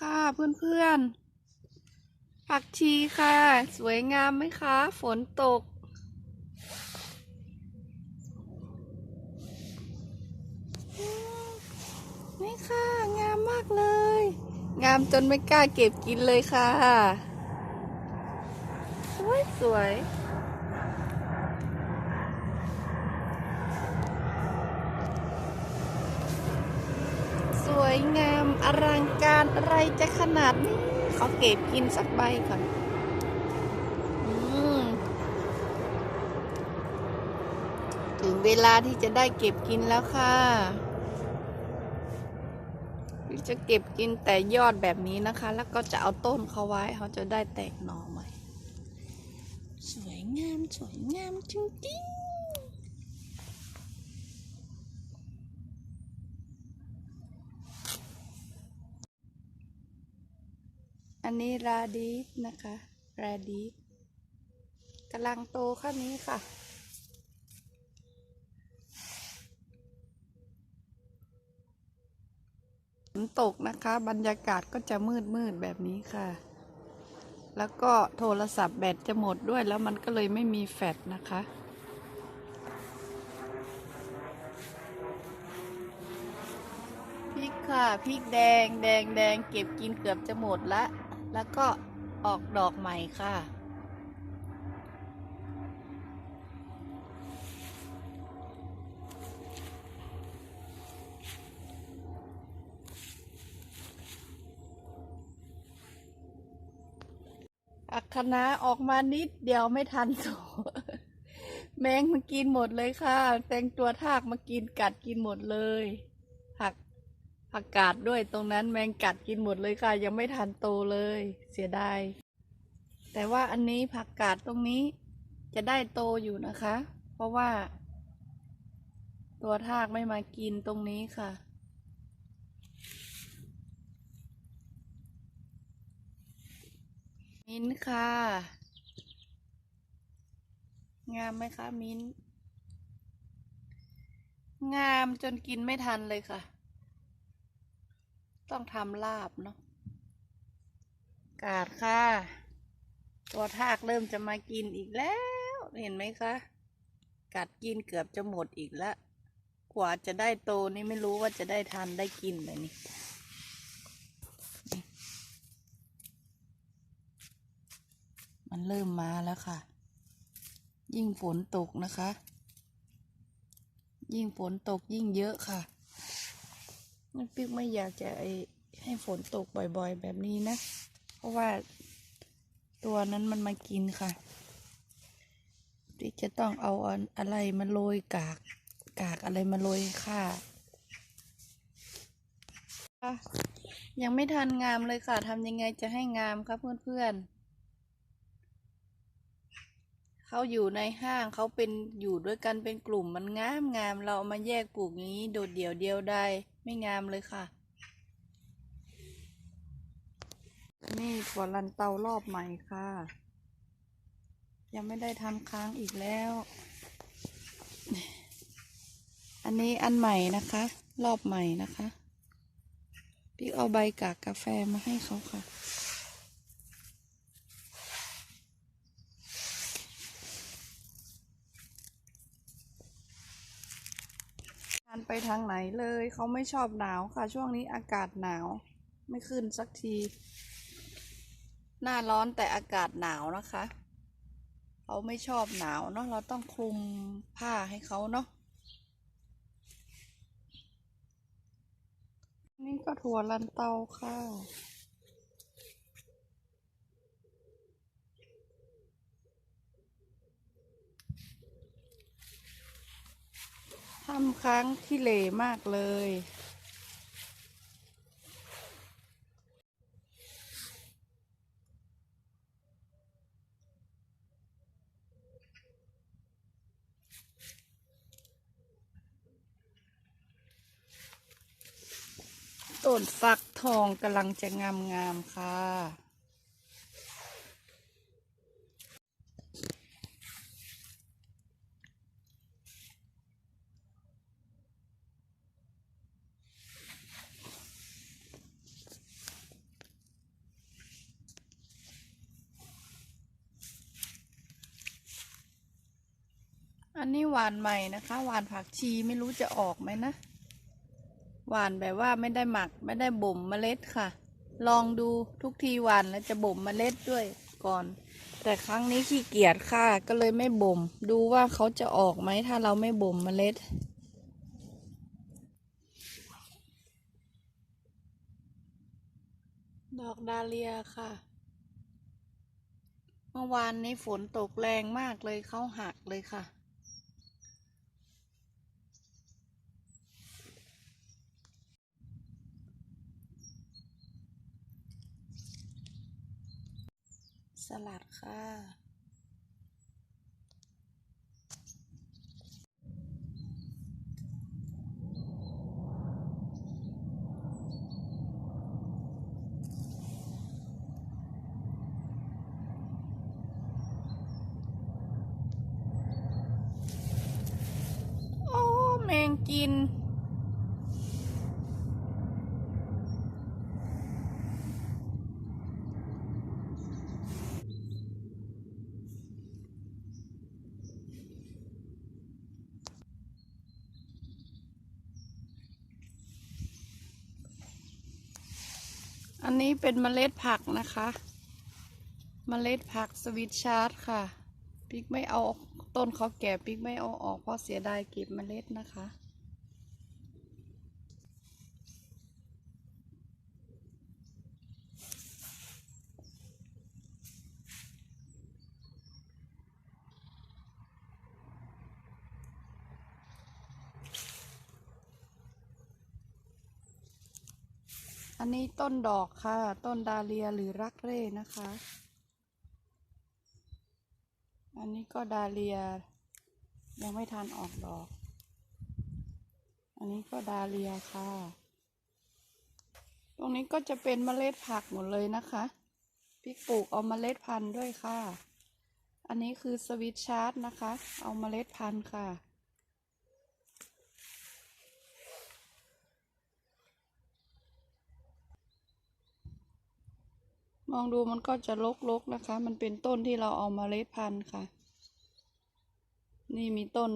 ค่ะเพื่อนๆ ผักชีค่ะ สวยงามไหมคะ ฝนตก นี่ค่ะ งามมากเลย งามจนไม่กล้าเก็บกินเลยค่ะ สวยสวย ส วยงามอลังการอะไรจะขนาดนี้ขอเก็บกินสักใบก่อนอถึงเวลาที่จะได้เก็บกินแล้วค่ะจะเก็บกินแต่ยอดแบบนี้นะคะ แล้วก็จะเอาต้นเขาไว้เขาจะได้แตกหน่อใหม่ สวยงาม สวยงามจริงๆ อันนี้ราดีฟนะคะราดีฟกำลังโตข้านี้ค่ะ ฝนตกนะคะ บรรยากาศก็จะมืดมืดแบบนี้ค่ะ แล้วก็โทรศัพท์แบตจะหมดด้วยแล้วมันก็เลยไม่มีแฟลชนะคะพริกค่ะพริกแดงแดงแดงเก็บกินเกือบจะหมดละ แล้วก็ออกดอกใหม่ค่ะ อักคณะออกมานิดเดียวไม่ทันโตแมงมากินหมดเลยค่ะ แตงตัวทากมากินกัดกินหมดเลย ผักกาดด้วยตรงนั้นแมงกัดกินหมดเลยค่ะ ยังไม่ทันโตเลย เสียดาย แต่ว่าอันนี้ผักกาดตรงนี้จะได้โตอยู่นะคะ เพราะว่า ตัวทากไม่มากินตรงนี้ค่ะ มิ้นค่ะ งามไหมคะ มิ้น งามจนกินไม่ทันเลยค่ะ ต้องทำลาบเนาะกาดค่ะ ตัวทากเริ่มจะมากินอีกแล้ว เห็นไหมคะ กัดกินเกือบจะหมดอีกแล้ว กว่าจะได้โตนี่ไม่รู้ว่าจะได้ทันได้กินเลยนี่มันเริ่มมาแล้วค่ะ ยิ่งฝนตกนะคะ ยิ่งฝนตกยิ่งเยอะค่ะ มันปิ๊กไม่อยากจะไอให้ฝนตกบ่อยๆ แบบนี้นะ เพราะว่าตัวนั้นมันมากินค่ะปิ๊กจะต้องเอาอะไรมาโรยกาก กากอะไรมาโรยค่ะยังไม่ทันงามเลยค่ะทำยังไงจะให้งามครับเพื่อนๆเขาอยู่ในห้างเขาเป็นอยู่ด้วยกันเป็นกลุ่มมันงามงามเราเอามาแยกปลูกนี้โดดเดี่ยวเดียวได้ ไม่งามเลยค่ะ นี่ถั่วลันเตารอบใหม่ค่ะ ยังไม่ได้ทำค้างอีกแล้ว อันนี้อันใหม่นะคะ รอบใหม่นะคะ พี่เอาใบกากกาแฟมาให้เขาค่ะ ทาน ไปทางไหนเลย เขาไม่ชอบหนาวค่ะ ช่วงนี้อากาศหนาว ไม่ขึ้นสักที หน้าร้อนแต่อากาศหนาวนะคะ เขาไม่ชอบหนาวเนาะ เราต้องคลุมผ้าให้เขาเนาะ นี่ก็ถั่วลันเตาค่ะ ทำค้างที่เหล่มากเลย ต้นฟักทองกำลังจะงามงามๆค่ะ นี้หวานใหม่นะคะหวานผักชีไม่รู้จะออกไหมนะหวานแบบว่าไม่ได้หมักไม่ได้บ่มเมล็ดค่ะ ลองดูทุกทีหวานแล้วจะบ่มเมล็ดด้วยก่อน แต่ครั้งนี้ขี้เกียจค่ะ ก็เลยไม่บ่ม ดูว่าเขาจะออกไหมถ้าเราไม่บ่มเมล็ดดอกดาเลียค่ะ เมื่อวานนี้ฝนตกแรงมากเลยเขาหักเลยค่ะ สลัดค่ะ โอ้ แมงกิน อันนี้เป็นเมล็ดผักนะคะ เมล็ดผักสวิตชาร์ดค่ะปิ๊กไม่เอาต้นเขาแก่ปิ๊กไม่เอาออกเพราะเสียดายเก็บเมล็ดนะคะ อันนี้ต้นดอกค่ะ ต้นดาเลียหรือรักเร่นะคะ อันนี้ก็ดาเลีย ยังไม่ทันออกดอก อันนี้ก็ดาเลียค่ะ ตรงนี้ก็จะเป็นเมล็ดผักหมดเลยนะคะพริกปลูกเอาเมล็ดพันธุ์ด้วยค่ะ อันนี้คือสวิตชาร์ดนะคะ เอาเมล็ดพันธุ์ค่ะ มองดูมันก็จะลกๆนะคะ มันเป็นต้นที่เราเอามาเมล็ดพันธุ์ค่ะ นี่มีต้น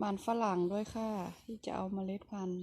มันฝรั่งด้วยค่ะ ที่จะเอามาเมล็ดพันธุ์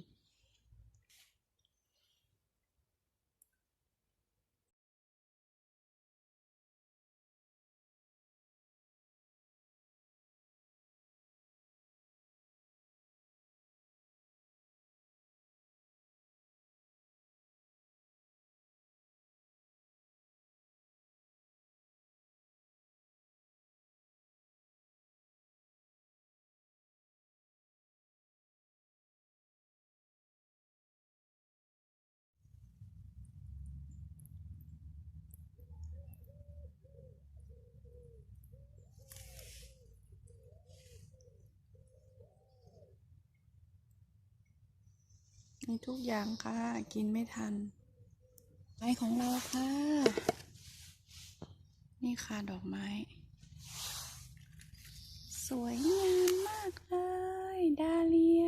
มีทุกอย่างค่ะ กินไม่ทันไม้ของเราค่ะ นี่ค่ะดอกไม้ สวยงามมากเลย ดาเลีย